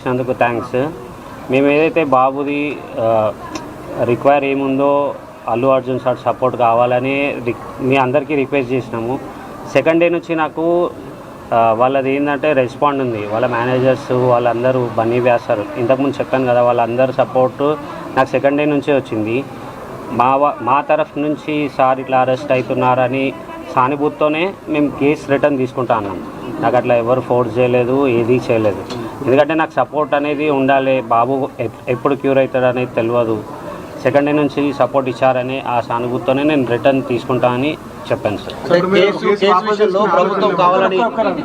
ఇచ్చినందుకు థ్యాంక్స్ మేము ఏదైతే బాబుది రిక్వైర్ ఏముందో అల్లు అర్జున్ సార్ సపోర్ట్ కావాలని రిక్- మీ అందరికీ రిక్వెస్ట్ చేసినాము. సెకండ్ డే నుంచి నాకు వాళ్ళది ఏంటంటే రెస్పాండ్ ఉంది. వాళ్ళ మేనేజర్స్ వాళ్ళందరూ బన్నీ వేస్తారు ఇంతకుముందు చెప్పాను కదా వాళ్ళందరూ సపోర్ట్ నాకు సెకండ్ డే నుంచే వచ్చింది. మా మా తరఫు నుంచి సార్ ఇట్లా అరెస్ట్ అవుతున్నారని సానుభూతితోనే మేము కేసు రిటర్న్ తీసుకుంటా అన్నాం. నాకు అట్లా ఎవరు ఫోర్స్ చేయలేదు ఏది చేయలేదు. ఎందుకంటే నాకు సపోర్ట్ అనేది ఉండాలి. బాబు ఎప్- ఎప్పుడు క్యూర్ అవుతాడు అనేది తెలియదు సెకండ్ డే నుంచి సపోర్ట్ ఇచ్చారని ఆ సానుభూతితోనే నేను రిటర్న్ తీసుకుంటా అని చెప్పాను సార్. అంటే కేసు కేసు విషయంలో ప్రభుత్వం కావాలని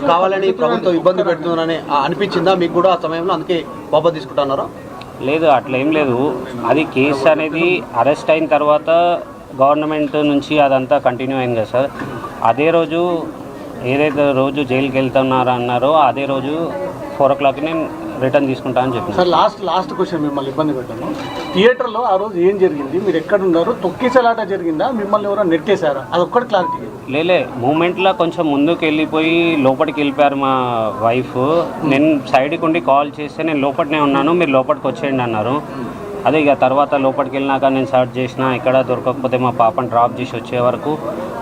కావాలని ప్రభుత్వం ఇబ్బంది పెడుతుందని ఆ, అనిపించిందా? మీకు కూడా ఆ సమయంలో అందుకే వాపస్ తీసుకుంటున్నారా? లేదు అట్లా ఏం లేదు. అది కేసు అనేది అరెస్ట్ అయిన తర్వాత గవర్నమెంట్ నుంచి అదంతా కంటిన్యూ అయింది కదా సార్. అదే రోజు ఏదైతే రోజు జైలుకి వెళ్తున్నారో అన్నారో అదే రోజు ఫోర్ ఓ క్లాక్కి నేను రిటర్న్ తీసుకుంటా అని చెప్పాను. సార్ లాస్ట్ లాస్ట్ క్వశ్చన్ మిమ్మల్ని ఇబ్బంది పెట్టాను. థియేటర్లో ఆ రోజు ఏం జరిగింది? మీరు ఎక్కడ ఉన్నారు తొక్కిసలాట జరిగిందా? మిమ్మల్ని ఎవరో నెట్టేశారా? అదొక్కటి క్లారిటీ లేలే మూమెంట్లో కొంచెం ముందుకు వెళ్ళిపోయి లోపలికి వెళ్ళిపోయారు మా వైఫ్. నేను సైడ్కి ఉండి కాల్ చేస్తే నేను లోపలనే ఉన్నాను మీరు లోపలికి వచ్చేయండి అన్నారు. అదే ఇక తర్వాత లోపలికి వెళ్ళినాక నేను సర్చ్ చేసిన ఎక్కడ దొరకకపోతే మా పాపని డ్రాప్ చేసి వచ్చే వరకు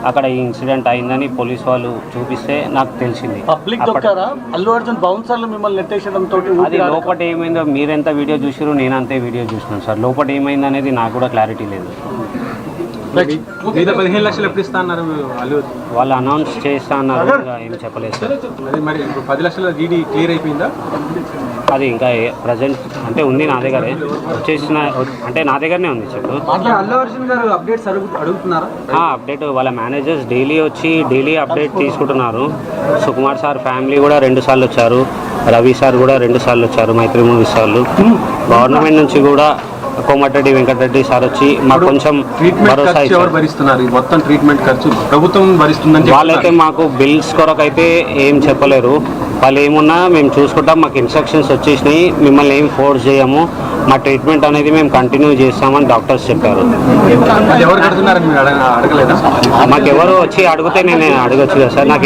అక్కడ ఈ ఇన్సిడెంట్ అయిందని పోలీస్ వాళ్ళు చూపిస్తే నాకు తెలిసింది. పబ్లిక్ దొక్కారా? అల్లు అర్జున్ బౌన్సర్లు మిమ్మల్ని నెట్టేసడం తోటి అది లోపల ఏమైందో మీరెంత వీడియో చూసిరు నేను అంతే వీడియో చూసినాను సార్. లోపల ఏమైంది అనేది నాకు కూడా క్లారిటీ లేదు. మీద పదిహేను లక్షలు ఎప్పుడు ఇస్తా అన్నారు వాళ్ళు? వాళ్ళు అనౌన్స్ చేస్తా అన్నారు ఏం చెప్పలేదు సార్ అది మరి ఇప్పుడు పది లక్షల డీడీ క్లియర్ అయిపోయిందా? అది ఇంకా ప్రజెంట్ అంటే ఉంది నా దగ్గరే. వచ్చేసిన అంటే నా దగ్గరనే ఉంది చెప్పు. అప్డేట్ వాళ్ళ మేనేజర్స్ డైలీ వచ్చి డైలీ అప్డేట్ తీసుకుంటున్నారు. సుకుమార్ సార్ ఫ్యామిలీ కూడా రెండు సార్లు వచ్చారు. రవి సార్ కూడా రెండు సార్లు వచ్చారు మైత్రి మూవీస్ వాళ్ళు గవర్నమెంట్ నుంచి కూడా కోమటిరెడ్డి వెంకటరెడ్డి సార్ వచ్చి మాకు కొంచెం భరోసా భరిస్తున్నారు? మొత్తం ట్రీట్మెంట్ ఖర్చు ప్రభుత్వం భరిస్తుందని వాళ్ళైతే. మాకు బిల్స్ కొరకైతే ఏం చెప్పలేరు. వాళ్ళు ఏమున్నా మేము చూసుకుంటాం మాకు ఇన్స్ట్రక్షన్స్ వచ్చేసినాయి మిమ్మల్ని ఏం ఫోర్స్ చేయము. మా ట్రీట్మెంట్ అనేది మేము కంటిన్యూ చేస్తామని డాక్టర్స్ చెప్పారు. అది ఎవరు కడుతున్నారని మీరు అడగ అడగలేదా? మాకు ఎవరు వచ్చి అడిగితే నేను అడగొచ్చు కదా సార్. నాకు